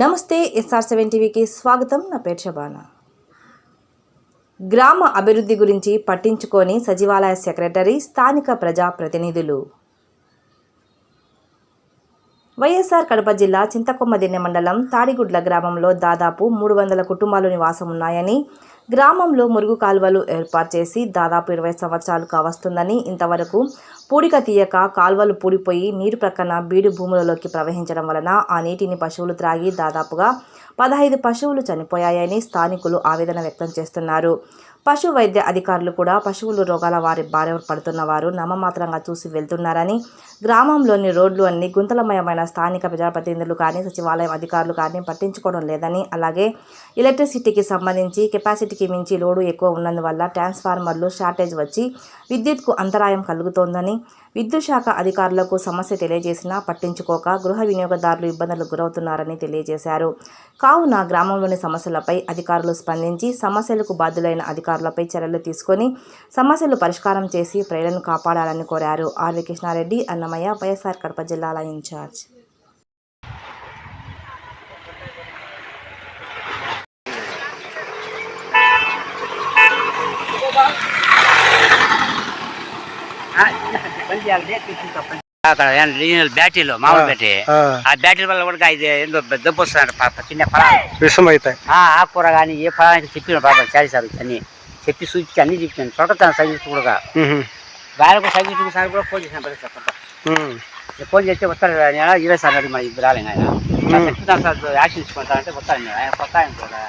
నమస్తే SR seven టీవీకి స్వాగతం. నా పేరు షబానా గ్రామ అభివృద్ధి గురించి పట్టించుకొని సచివాలయ సెక్రటరీ స్థానిక ప్రజా ప్రతినిధులు. వైఎస్ఆర్ కడప జిల్లా చింతకొమ్మదిన్నె మండలం తాడిగుడ్ల గ్రామంలో దాదాపు మూడు వందల కుటుంబాలు నివాసం ఉన్నాయని గ్రామంలో మురుగు కాలువలు ఏర్పాటు చేసి దాదాపు ఇరవై సంవత్సరాలు కావస్తుందని ఇంతవరకు పూడిక తీయక కాల్వలు పూడిపోయి నీరు ప్రక్కన బీడు భూములలోకి ప్రవహించడం వలన ఆ నీటిని పశువులు త్రాగి దాదాపుగా పదహైదు పశువులు చనిపోయాయని స్థానికులు ఆవేదన వ్యక్తం చేస్తున్నారు. పశు వైద్య అధికారులు కూడా పశువులు రోగాల వారి భార్య పడుతున్న వారు నామమాత్రంగా చూసి వెళ్తున్నారని గ్రామంలోని రోడ్లు అన్ని గుంతలమయమైన స్థానిక ప్రజాప్రతినిధులు కానీ సచివాలయం అధికారులు కానీ పట్టించుకోవడం లేదని అలాగే ఎలక్ట్రిసిటీకి సంబంధించి కెపాసిటీకి మించి లోడు ఎక్కువ ఉన్నందువల్ల ట్రాన్స్ఫార్మర్లు షార్టేజ్ వచ్చి విద్యుత్కు అంతరాయం కలుగుతోందని విద్యుత్ శాఖ అధికారులకు సమస్య తెలియజేసినా పట్టించుకోక గృహ వినియోగదారులు ఇబ్బందులకు గురవుతున్నారని తెలియజేశారు. కావున గ్రామంలోని సమస్యలపై అధికారులు స్పందించి సమస్యలకు బాధ్యులైన అధికారులపై చర్యలు తీసుకొని సమస్యలు పరిష్కారం చేసి ప్రజలను కాపాడాలని కోరారు. ఆర్వి కృష్ణారెడ్డి అన్నమయ్య వైఎస్ఆర్ కడప జిల్లాల ఇన్ఛార్జ్. అక్కడ రీజనల్ బ్యాటరీలో మామూలు బ్యాటరీ. ఆ. బ్యాటరీ వల్ల కూడా ఇది ఏందో దెబ్బ వస్తున్నారు పాప చిన్న ఫలాలు. విషం అవుతాయి ఆ ఆకుకూర కానీ ఏ ఫలానికి చెప్పిన పాప చాలి సార్ అన్ని చెప్పి సూచించి అన్ని చెప్పాను చోటతాను సైన్స్ కూడా వాళ్ళకు సైన్స్ సార్ కూడా ఫోన్ చేసిన పరిస్థితి ఫోన్ చేస్తే వస్తారు ఆయన ఇరవై సార్ అడిగి మరి ఇద్దరు రాలేదు ఆయన సార్ యాక్షన్ తీసుకుంటారంటే వస్తాను ఆయన కొత్త ఆయన కూడా.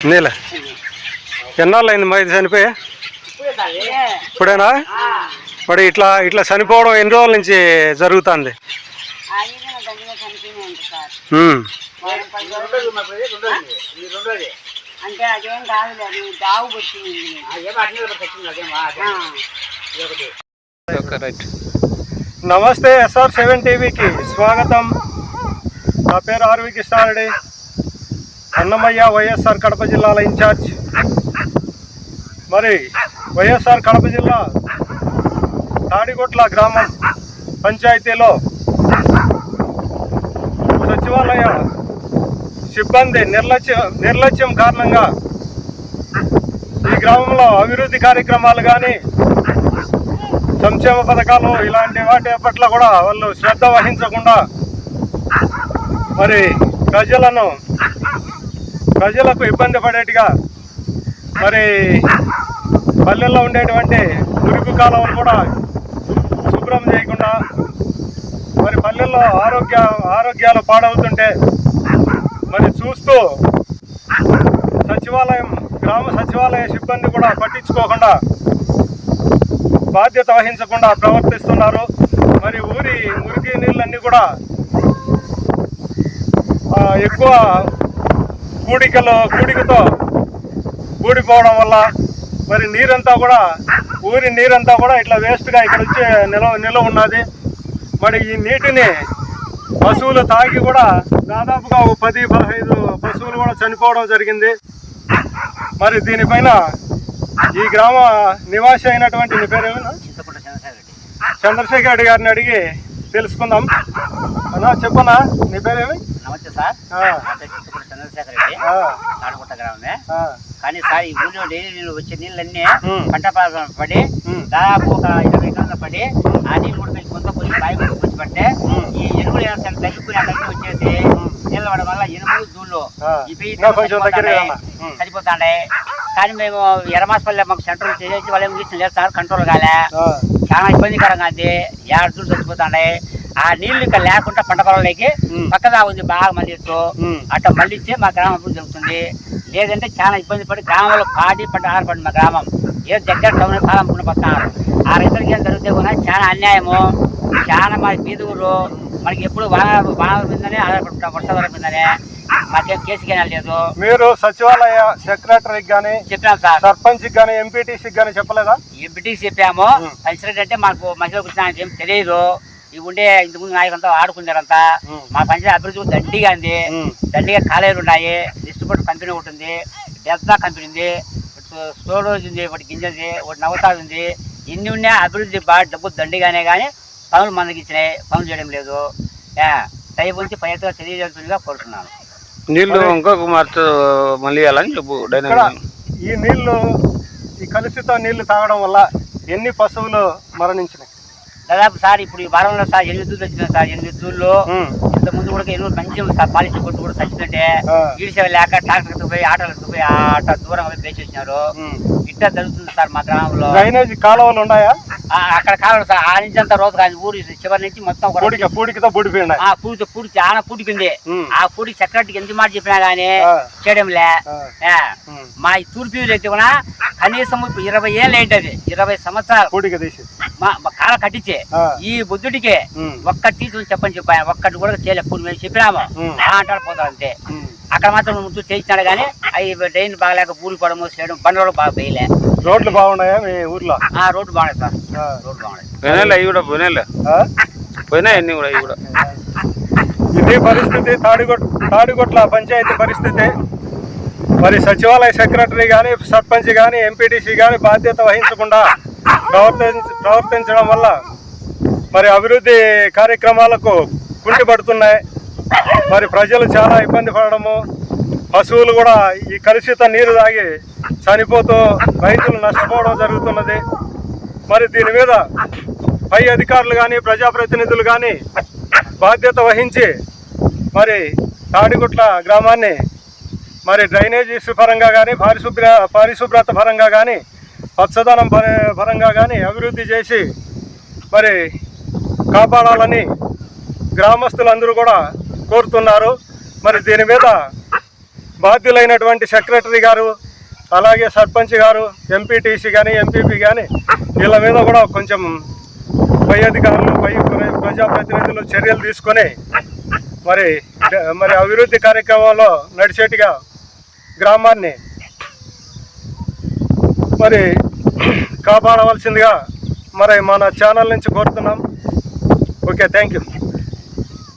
నీళ్ళ ఎన్నాళ్ళు అయింది చనిపోయి సార్ ఏ? ఇప్పుడేనా. మరి ఇట్లా ఇట్లా చనిపోవడం ఎన్ని రోజుల నుంచి జరుగుతుంది. అంటే అదేం కాదు దావు నమస్తే ఎస్ఆర్ సెవెన్ టీవీకి స్వాగతం నా పేరు ఆర్వి కృష్ణారెడ్డి అన్నమయ్య వైఎస్ఆర్ కడప జిల్లాల ఇన్ఛార్జ్. మరి వైఎస్ఆర్ కడప జిల్లా తాడిగొట్ల గ్రామం పంచాయతీలో సచివాలయ సిబ్బంది నిర్లక్ష్యం నిర్లక్ష్యం కారణంగా ఈ గ్రామంలో అభివృద్ధి కార్యక్రమాలు కానీ సంక్షేమ పథకాలు ఇలాంటి వాటి పట్ల కూడా వాళ్ళు శ్రద్ధ వహించకుండా మరి ప్రజలను ప్రజలకు ఇబ్బంది పడేట్టుగా మరి పల్లెల్లో ఉండేటువంటి మురుగు కాలువలు కూడా శుభ్రం చేయకుండా మరి పల్లెల్లో ఆరోగ్య ఆరోగ్యాలు పాడవుతుంటే మరి చూస్తూ సచివాలయం గ్రామ సచివాలయ సిబ్బంది కూడా పట్టించుకోకుండా బాధ్యత వహించకుండా ప్రవర్తిస్తున్నారు. మరి ఊరి మురికి నీళ్ళన్నీ కూడా ఎక్కువ కూడికలో కూడికతో కూడిపోవడం వల్ల మరి నీరంతా కూడా ఊరి నీరంతా కూడా ఇట్లా వేస్ట్గా ఇక్కడ వచ్చి నిలవ నిలవ ఉన్నది. మరి ఈ నీటిని పశువులు తాగి కూడా దాదాపుగా ఓ పది పదహైదు పశువులు కూడా చనిపోవడం జరిగింది. మరి దీనిపైన ఈ గ్రామ నివాసి అయినటువంటి నీ చంద్రశేఖర్ రెడ్డి చంద్రశేఖర్ రెడ్డి గారిని అడిగి తెలుసుకుందాం. అన్నా చెప్పనా? నీ పేరేమి నమస్తే సార్. ఆ, నా పేరు చింతకుంట చంద్రశేఖర్ రెడ్డి ఆ, తాడుకుంట గ్రామమే కానీ సార్ ఈ ఊళ్ళో డైలీ నీళ్ళు వచ్చే నీళ్ళన్నీ. పంట పడి. దాదాపు ఒక ఇరవై ఎకరాల పడి ఆ నీళ్ళు కూడా కొంత బావి కూడా వచ్చి పట్టే ఉమ్. ఈ ఎరువులు ఏమైనా తగ్గిపోయి అక్కడికి వచ్చేసి. నీళ్ళ పడడం వల్ల ఎనుములు దూళ్ళు. ఇవి కానీ మేము ఎర్రమాసపల్లి మాకు సెంటర్ చేసి వాళ్ళు ఏం లేదు సార్ కంట్రోల్ కాలే. చాలా ఇబ్బందికరంగా ఉంది. ఏడు చచ్చిపోతాండే ఆ నీళ్ళు ఇక్కడ లేకుండా పంట పొలాలకి. పక్కదా ఉంది బాగా మళ్ళీ. అట్లా మళ్ళిస్తే మా గ్రామం అభివృద్ధి జరుగుతుంది లేదంటే చాలా ఇబ్బంది పడి గ్రామంలో పాడి పంట ఆరపడి మా గ్రామం. ఏదో దగ్గర టౌన్ కాలం పుణ్య పడుతున్నారు ఆ రైతులకి ఏం జరిగితే కూడా చాలా అన్యాయము. చాలా మా బీదుగురు మనకి ఎప్పుడు వాన వానల మీదనే ఆధారపడుతున్నాం వర్షాధారం మీదనే. మాకేం కేసుకి లేదు. మీరు సచివాలయ సెక్రటరీకి కానీ చెప్పాం సార్. సర్పంచ్కి కానీ ఎంపీటీసీకి కానీ చెప్పలేదా? బ్రిటిష్ చెప్పాము. పంచాయతీ అంటే మాకు ఆయనకి ఏం తెలియదు. ఈ ఉండే ఇంతకుముందు నాయకులంతా ఆడుకున్నారంతా. మా పంచాయతీ అభివృద్ధి దండిగా ఉంది. దండిగా కాలేజీలు ఉన్నాయి. డిస్ట్రిబ్యూటర్ కంపెనీ ఒకటి ఉంది. డెల్టా కంపెనీ ఉంది. స్టోరేజ్ ఉంది ఒకటి గింజది ఒకటి నవతాది ఉంది. ఇన్ని ఉన్నా అభివృద్ధి బాగా డబ్బు దండిగానే కానీ పనులు మనకి ఇచ్చినాయి. పనులు చేయడం లేదు. దయ ఉంచి పై ఎత్తుగా తెలియజేస్తుందిగా కోరుతున్నాను. నీళ్ళు ఇంకొక మార్చు మళ్ళీ అని చెప్పు ఈ నీళ్ళు ఈ కలుషిత నీళ్ళు తాగడం వల్ల ఎన్ని పశువులు మరణించినాయి? దాదాపు సార్ ఇప్పుడు ఈ వారంలో సార్ ఎనిమిది దూళ్ళు వచ్చినాయి సార్ ఎనిమిది దూళ్ళు ఉమ్, ఇంత ముందు కూడా ఎనిమిది మంచి సార్ పాలించి కొట్టు కూడా చచ్చిందంటే ఆ, ఈడిసేవ లేక ట్రాక్టర్ పోయి ఆటోలకు పోయి ఆట దూరం పోయి వేసి వచ్చినారు. ఇట్లా జరుగుతుంది సార్ మా గ్రామంలో. డ్రైనేజ్ కాలువలు ఉన్నాయా? అక్కడ కావాలి సార్ ఆ నుంచి అంతా రోజు కాదు ఊరి చివరి నుంచి మొత్తం పూడికతో పూడిపోయినాయి. ఆ పూడి పూడి చాలా పూడికింది ఉమ్, ఆ పూడి సెక్రటరీకి ఎంత మాట చెప్పినా గానీ చేయడంలే. మా తూర్పు అయితే కూడా కనీసం ఇరవై ఏళ్ళు ఏంటది? ఇరవై సంవత్సరాలు. పూడిక తీసి. మా కాల కట్టించే. ఈ బుద్ధుడికే ఒక్కటి తీసుకుని చెప్పని చెప్పాను ఒక్కటి కూడా చేయలే. ఇప్పుడు మేము చెప్పినాము అంటాడు పోతాడు అంతే. అక్కడ మాత్రం ముందు చేయించినాడు కానీ అవి డ్రైన్ బాగలేక పూలు పడము చేయడం బండ్లు బాగా వేయలే. రోడ్లు బాగున్నాయా మీ ఊర్లో? ఆ రోడ్డు బాగున్నాయి సార్. రోడ్డు బాగున్నాయి. అవి కూడా? పోయినాయి అన్ని కూడా అవి కూడా. ఇది పరిస్థితి తాడిగొట్ తాడిగొట్ల పంచాయతీ పరిస్థితి. మరి సచివాలయ సెక్రటరీ కానీ సర్పంచ్ కానీ ఎంపీటీసీ కానీ బాధ్యత వహించకుండా ప్రవర్తించ ప్రవర్తించడం వల్ల మరి అభివృద్ధి కార్యక్రమాలకు కుంటిపడుతున్నాయి మరి ప్రజలు చాలా ఇబ్బంది పడడము. పశువులు కూడా ఈ కలుషిత నీరు తాగి చనిపోతూ రైతులు నష్టపోవడం జరుగుతున్నది. మరి దీని మీద పై అధికారులు కానీ ప్రజాప్రతినిధులు కానీ బాధ్యత వహించి మరి తాడిగుట్ల గ్రామాన్ని మరి డ్రైనేజీస్ పరంగా కానీ పారిశుభ్ర పారిశుభ్రత పరంగా కానీ పచ్చదనం పరంగా కానీ అభివృద్ధి చేసి మరి కాపాడాలని గ్రామస్తులందరూ కూడా కోరుతున్నారు. మరి దీని మీద బాధ్యులైనటువంటి సెక్రటరీ గారు అలాగే సర్పంచ్ గారు ఎంపీటీసీ కానీ ఎంపీపీ కానీ వీళ్ళ మీద కూడా కొంచెం పై అధికారులు పై ప్రజాప్రతినిధులు చర్యలు తీసుకొని మరి మరి అభివృద్ధి కార్యక్రమంలో నడిచేట్టుగా గ్రామాన్ని మరి కాపాడవలసిందిగా మరి మన ఛానల్ నుంచి కోరుతున్నాం. Okay thank you